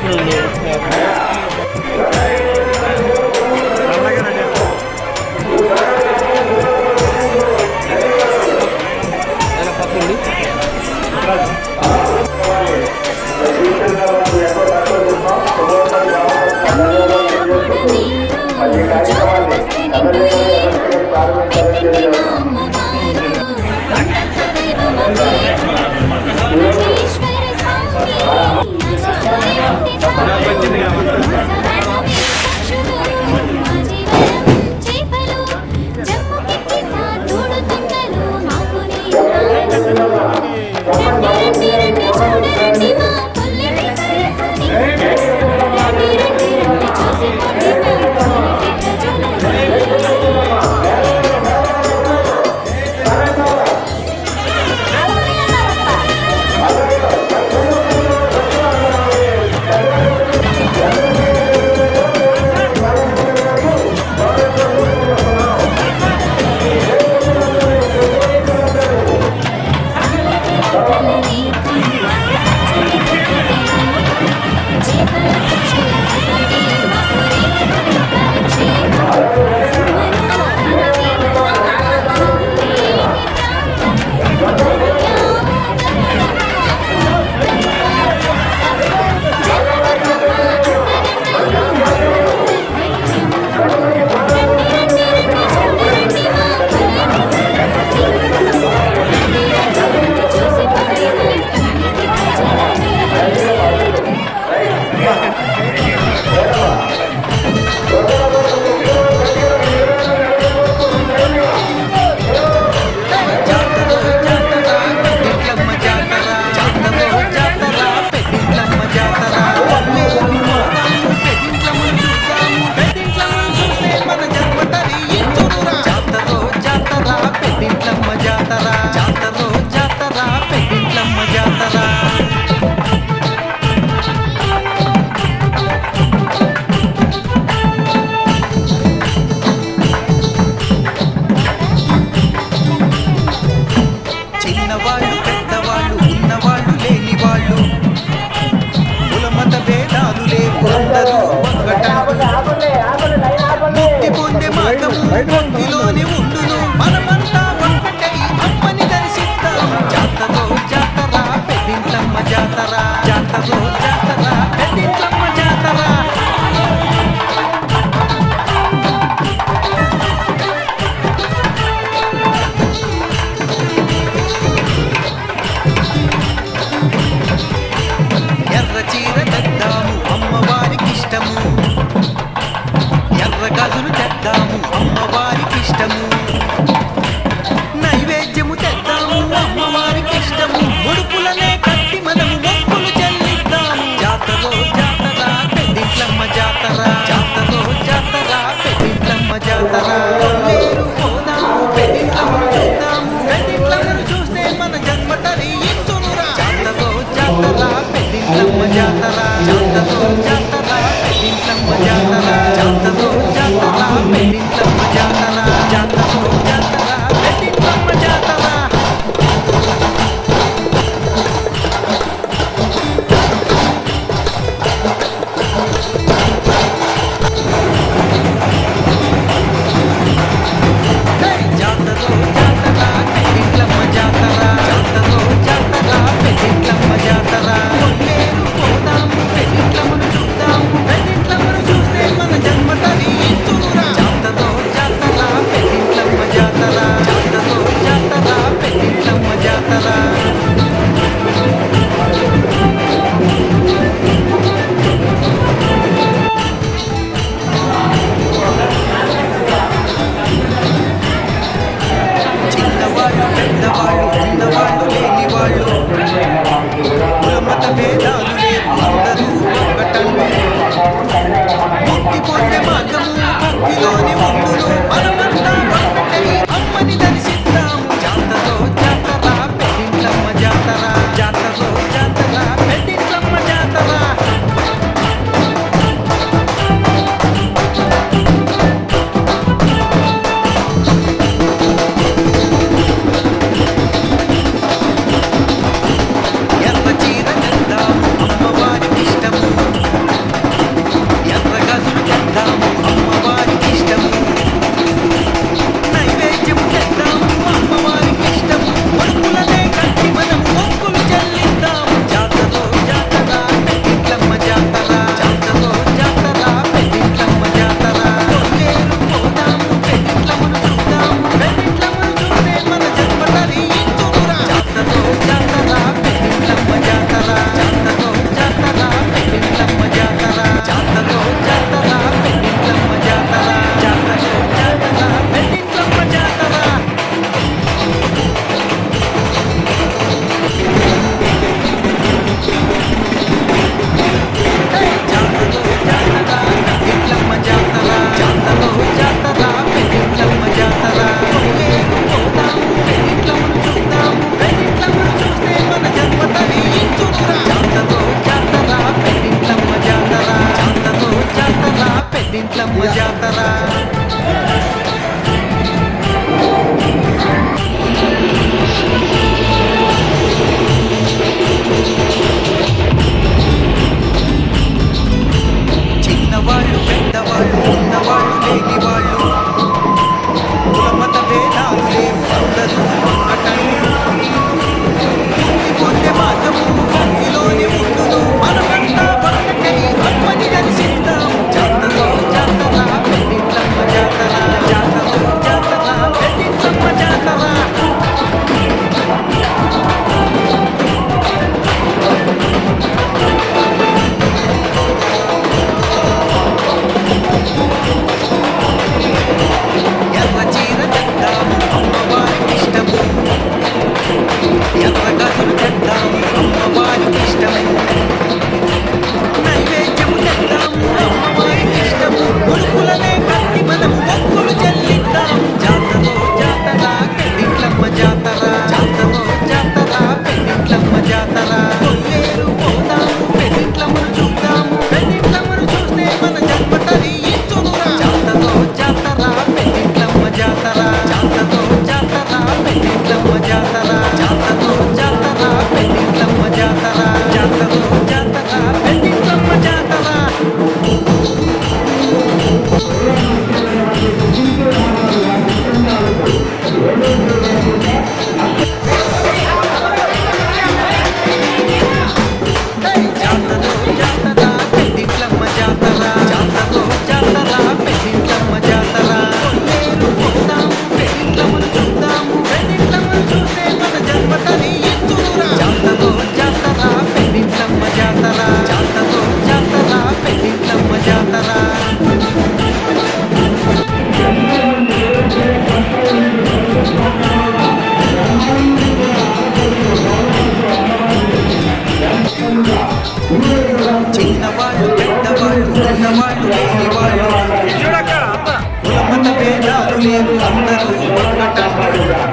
signal, Lord, Oh. म्हणजे आता கண்ணன் கண்ணன்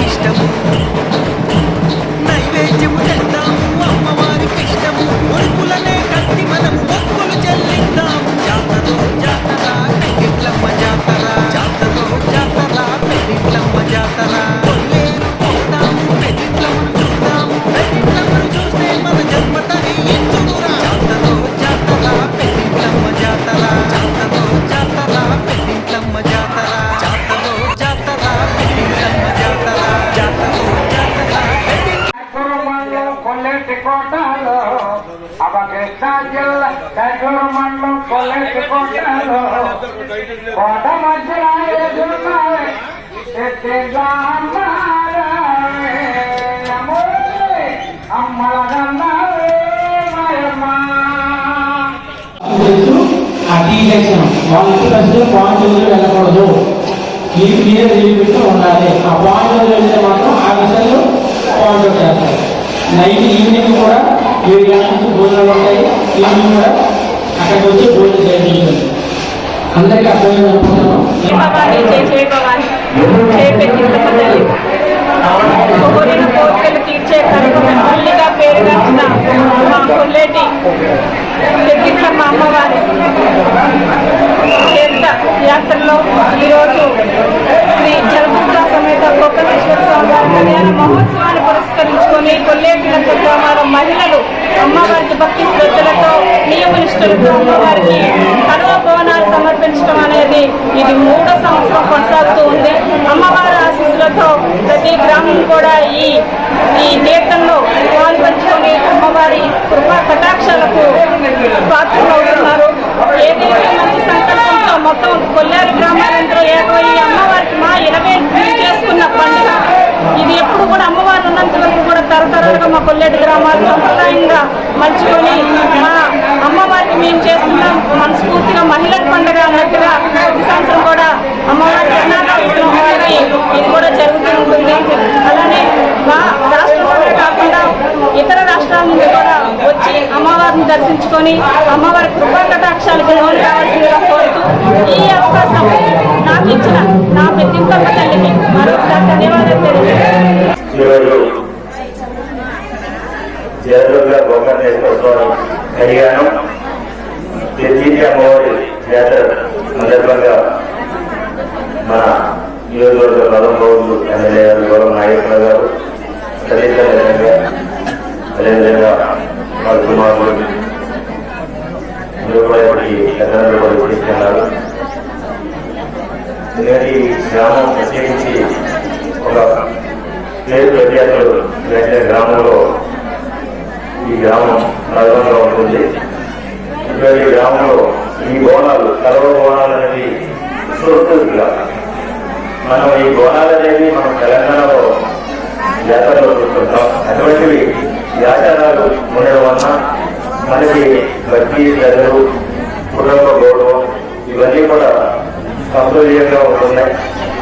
అమ్మవారికి అవ జిల్లా కైకూరు మండలం కోట మధ్యన వెళ్ళకూడదు. ఈ క్లియర్ లిమిట్ ఉండాలి. ఆ పాయింట్ వెళ్తే మాత్రం ఆ విషయంలో పాయింట్ చేస్తారు నైట్ ఈవినింగ్ కూడా ఏడు గంటల నుంచి భోజనాలు ఉంటాయి ఈవినింగ్ కూడా అక్కడికి వచ్చి భోజనం చేయాలి అందరికీ అర్థమైన కోరిన కోరికలు తీర్చే కనుక తల్లిగా పేరుగాంచిన మా కొల్లేటి పెద్దింతమ్మ అమ్మవారి తీర్థ యాత్రలో ఈరోజు శ్రీ జలదుర్గా సమేత గోకర్ణేశ్వర స్వామి వారి కళ్యాణ మహోత్సవాన్ని పురస్కరించుకొని కొల్లేటి గ్రామాల మహిళలు అమ్మవారికి భక్తి శ్రద్ధలతో నియమనిష్ఠులతో అమ్మవారికి కనువ భవనాలు సమర్పించడం అనేది ఇది మూడో సంవత్సరం కొనసాగుతూ ఉంది. అమ్మవారి ఆశీస్సులతో ప్రతి గ్రామం కూడా ఈ ఈ తీర్థంలో వారి కృపా కటాక్షాలకు పాత్రలు అవుతున్నారు. ఏదైతే మంచి సంకల్పంతో మొత్తం కొల్లారు గ్రామాలందరూ ఏకమై ఈ అమ్మవారికి మా ఇరవై ఇది ఎప్పుడు కూడా అమ్మవారు ఉన్నంత వరకు కూడా తరతరాలుగా మా కొల్లేటి గ్రామాలు సంప్రదాయంగా మలుచుకొని మా అమ్మవారికి మేము చేస్తున్నాం మనస్ఫూర్తిగా మహిళల పండుగ అన్నట్టుగా ప్రతి సంవత్సరం కూడా అమ్మవారి కర్ణాటక ఇది కూడా జరుగుతూ ఉంటుంది. అలానే మా రాష్ట్రంలోనే కాకుండా ఇతర రాష్ట్రాల నుండి కూడా వచ్చి అమ్మవారిని దర్శించుకొని అమ్మవారి కృపా కటాక్షాలకు లోన్ కావాల్సిందిగా కోరుతూ ఈ అవకాశం అందించిన నా పెద్దింతమ్మ తల్లికి మరొకసారి ధన్యవాదాలు తెలియజేస్తాను ఈరోజు జయదుర్గ గోకర్ణేశ్వర స్వామి కళ్యాణం అమ్మవారి జాతర సందర్భంగా మన నియోజకవర్గ గౌరవ గౌరులు ఎమ్మెల్యే గారు గౌరవ నాయకుల గారు తల్లిదండ్రులుగా అదేవిధంగా వాళ్ళ కుమారులు అందరూ కూడా ఇప్పటికి కూడా ఇప్పిస్తున్నారు నేటి గ్రామం ప్రత్యేకించి ఒక పేరు ప్రత్యేకలు వేసిన గ్రామంలో ఈ గ్రామం ప్రధానంగా ఉంటుంది. ఇక్కడ ఈ గ్రామంలో ఈ బోనాలు కలవ బోనాలు అనేవి చూస్తుందిగా మనం ఈ బోనాలు అనేవి మనం తెలంగాణలో జాతరలో చూస్తుంటాం అటువంటివి ఈ ఆచారాలు ఉండడం వలన మనకి భక్తి ప్రజలు కుటుంబ గౌరవం ఇవన్నీ కూడా సంప్రదీయంగా ఉంటున్నాయి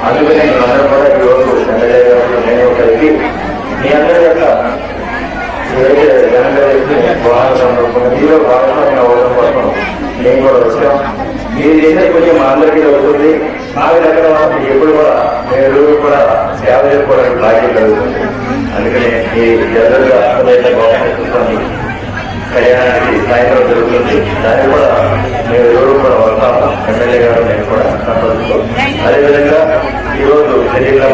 అందుకని అందరూ కూడా ఈ రోజు ఎమ్మెల్యే గారు నేను కలిగి మీ అందరి యొక్క ఏదైతే జనంగా చెప్పి సందర్భంగా మీలో భాగస్వామ్యం అవ్వడం కోసం నేను కూడా వచ్చాం. మీరు చేసే కొంచెం మా అందరికీ అవుతుంది నాకు దగ్గర ఎప్పుడు కూడా మీరు కూడా సేవ చేసుకోవడానికి భాగ్యం కలుగుతుంది. అందుకనే ఈ జనరల్గా ఏదైతే గవర్నమెంట్ కళ్యాణానికి సాయంత్రం జరుగుతుంది దాన్ని కూడా మేము ఎవరు కూడా వస్తాము ఎమ్మెల్యే గారు నేను కూడా సంతోషిస్తూ అదేవిధంగా ఈరోజు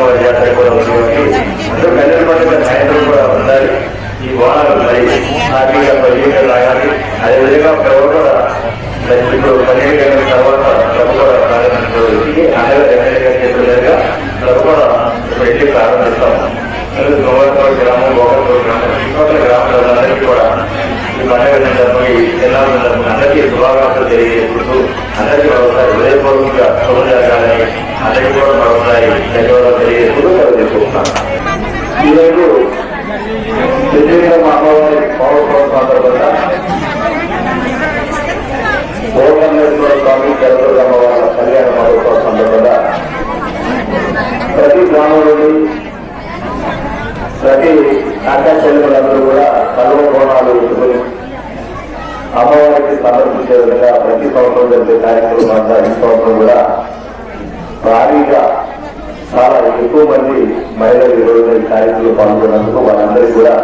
రోజు జాతర కూడా ఉంది కాబట్టి అందరూ కళ్యాణ పండుగ సాయంత్రం కూడా ఉండాలి. ఈ వాహనాలు మరి హ్యాపీగా పదిహేను అక్కాచెల్లెలందరూ కూడా సర్వకోణాలు కోణాలు అమ్మవారికి సమర్పించే విధంగా ప్రతి సంవత్సరం జరిగే కార్యక్రమం అంతా ఈ సంవత్సరం కూడా భారీగా చాలా ఎక్కువ మంది మహిళలు ఈ రోజు ఈ కార్యక్రమంలో పాల్గొన్నందుకు వాళ్ళందరికీ కూడా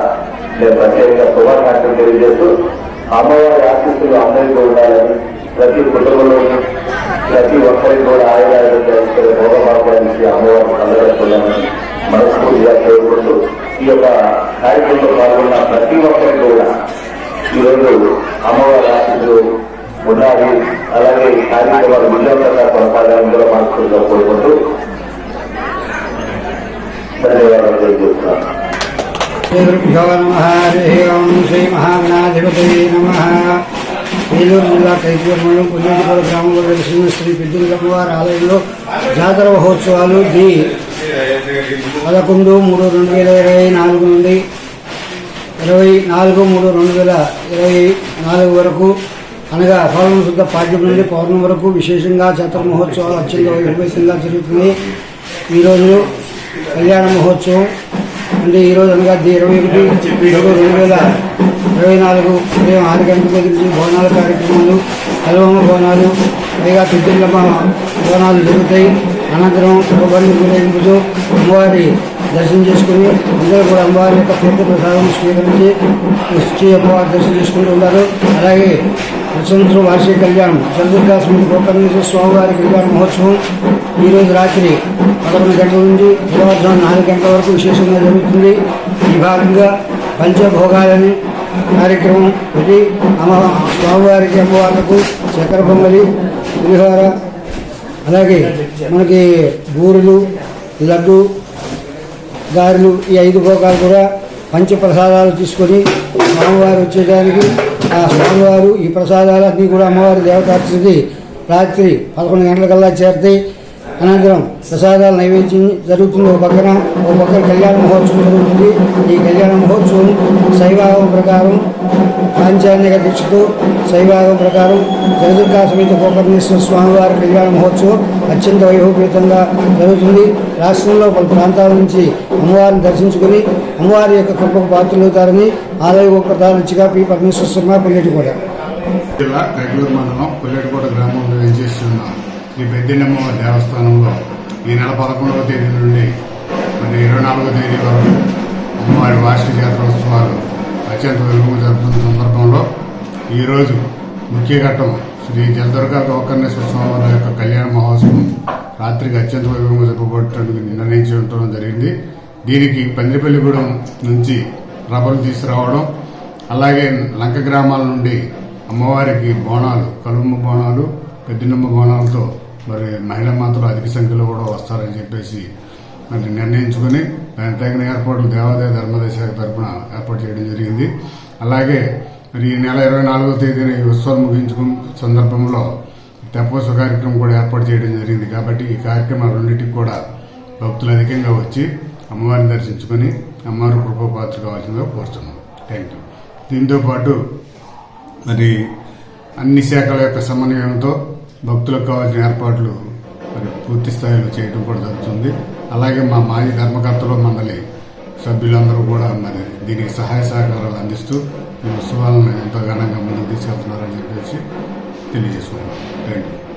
నేను ప్రత్యేకంగా శుభాకాంక్షలు తెలియజేస్తూ అమ్మవారి ఆశీస్సులు అందరికీ ఉండాలని ప్రతి కుటుంబంలోని ప్రతి ఒక్కరికి కూడా ఆయుధాలు భోగమార్గానికి అమ్మవారిని అందరూ మనస్ఫూర్తిగా కోరుకుంటూ ఈ యొక్క కార్యక్రమంలో పాల్గొన్న ప్రతి ఒక్కరికి కూడా ఈరోజు అమ్మవారి ఆశీస్సులు ఉండాలి అలాగే ఈ కార్యక్రమాలు విజయవంతంగా కొనసాగాలని కూడా మనస్ఫూర్తిగా కోరుకుంటూ ధన్యవాదాలు తెలియజేస్తున్నాను శ్రీగురుభ్యో నమ హరి శ్రీ మహాగణాధిపతి నమ ఏలూరు జిల్లా కైకూరులో పుణ్యటిపూడ గ్రామంలో వెలిసిన శ్రీ పెద్దలమ్మవారి ఆలయంలో జాతర మహోత్సవాలు ది పదకొండు మూడు రెండు వేల ఇరవై నాలుగు నుండి ఇరవై నాలుగు మూడు రెండు వేల ఇరవై నాలుగు వరకు అనగా పౌర్ణమి శుద్ధ పాఠ్యం నుండి పౌర్ణమి వరకు విశేషంగా జాతర మహోత్సవాలు అత్యంత వైభవంగా జరుగుతుంది. ఈరోజు కళ్యాణ మహోత్సవం. అంటే ఈరోజు అనగా ఇరవై ఒకటి రెండు వేల ఇరవై నాలుగు ఉదయం ఆరు గంటల దగ్గర బోనాల కార్యక్రమాలు కలవమ్మ బోనాలు పైగా పెద్దమ్మ బోనాలు జరుగుతాయి. అనంతరం శుభబండి రోజు అమ్మవారి దర్శనం చేసుకుని అందరూ కూడా అమ్మవారి యొక్క తీర్థ ప్రసాదం స్వీకరించి శ్రీ అమ్మవారి దర్శనం చేసుకుంటూ ఉన్నారు. అలాగే వసంతరం వార్షిక కళ్యాణం చంద్రకా స్వామి గోకర్ణేశ్వర స్వామివారి కళ్యాణ మహోత్సవం ఈరోజు రాత్రి పదకొండు గంటల నుండి తెల్లవారుజాము నాలుగు గంటల వరకు విశేషంగా జరుగుతుంది. ఈ భాగంగా పంచభోగాలని కార్యక్రమం ఇది అమ్మ స్వామివారికి అమ్మవార్లకు చక్కెర పొంగలి పులిహోర అలాగే మనకి బూరెలు లడ్డు గారెలు ఈ ఐదు భోగాలు కూడా పంచప్రసాదాలు తీసుకొని స్వామివారు వచ్చేదానికి ఆ స్వామివారు ఈ ప్రసాదాలు అన్నీ కూడా అమ్మవారి దేవతార్చికి రాత్రి పదకొండు గంటలకల్లా చేరుతాయి అనంతరం ప్రసాదాలు నైవేద్యం జరుగుతుంది. ఒక పక్కన ఒక పక్కన కళ్యాణ మహోత్సవం జరుగుతుంది. ఈ కళ్యాణ మహోత్సవం శైవాహం ప్రకారం పాంచాన్య దీక్షతో శైవాగం ప్రకారం జగదుర్గా సమేత గోకర్ణేశ్వర స్వామివారి కళ్యాణ మహోత్సవం అత్యంత వైభవపేతంగా జరుగుతుంది. రాష్ట్రంలో పలు ప్రాంతాల నుంచి అమ్మవారిని దర్శించుకుని అమ్మవారి యొక్క కృపకు పాత్రలవుతారని ఆలయ ఉపప్రధాన రుచిగా పి పరమేశ్వర శర్మ కొల్లేటి జిల్లా కైకలూరు మండలం కొల్లేటికోట గ్రామంలో వేచేస్తున్న శ్రీ పెద్దినమ్మ దేవస్థానంలో ఈ నెల పదకొండవ తేదీ నుండి మరి ఇరవై నాలుగవ తేదీ వరకు అమ్మవారి వార్షిక జాతరోత్సవాలు అత్యంత వెలుగు జరుపుతున్న సందర్భంలో ఈరోజు ముఖ్య ఘట్టం శ్రీ జలదుర్గా గోకర్ణేశ్వర స్వామి యొక్క కళ్యాణ మహోత్సవం. రాత్రికి అత్యంత వైభవంగా జరుపుకోవడానికి నిర్ణయించడం జరిగింది. దీనికి పందిరిపల్లిగూడెం నుంచి రబ్బలు తీసుకురావడం అలాగే లంక గ్రామాల నుండి అమ్మవారికి బోనాలు కలుమ్మ బోనాలు పెద్దనమ్మ బోనాలతో మరి మహిళా మాత్రం అధిక సంఖ్యలో కూడా వస్తారని చెప్పేసి మరి నిర్ణయించుకుని దానికి తగిన ఏర్పాట్లు దేవాదాయ ధర్మాదాయ శాఖ తరఫున ఏర్పాటు చేయడం జరిగింది. అలాగే మరి ఈ నెల ఇరవై నాలుగో తేదీన ఈ ఉత్సవాలు ముగించుకున్న సందర్భంలో తెప్పోత్సవ కార్యక్రమం కూడా ఏర్పాటు చేయడం జరిగింది. కాబట్టి ఈ కార్యక్రమాలు రెండింటికి కూడా భక్తులు అధికంగా వచ్చి అమ్మవారిని దర్శించుకొని అమ్మవారి కృపపాత్ర కావాల్సిందిగా కోరుతున్నాం. థ్యాంక్ యూ దీంతో పాటు మరి అన్ని శాఖల యొక్క సమన్వయంతో భక్తులకు కావాల్సిన ఏర్పాట్లు మరి పూర్తి స్థాయిలో చేయడం కూడా జరుగుతుంది. అలాగే మా మాజీ ధర్మకర్తలు మండలి సభ్యులందరూ కూడా మరి దీనికి సహాయ సహకారాలు అందిస్తూ ఈ ఉత్సవాలను ఎంతో ఘనంగా ముందుకు తీసుకెళ్తున్నారని చెప్పేసి తెలియజేసుకున్నాం థ్యాంక్ యూ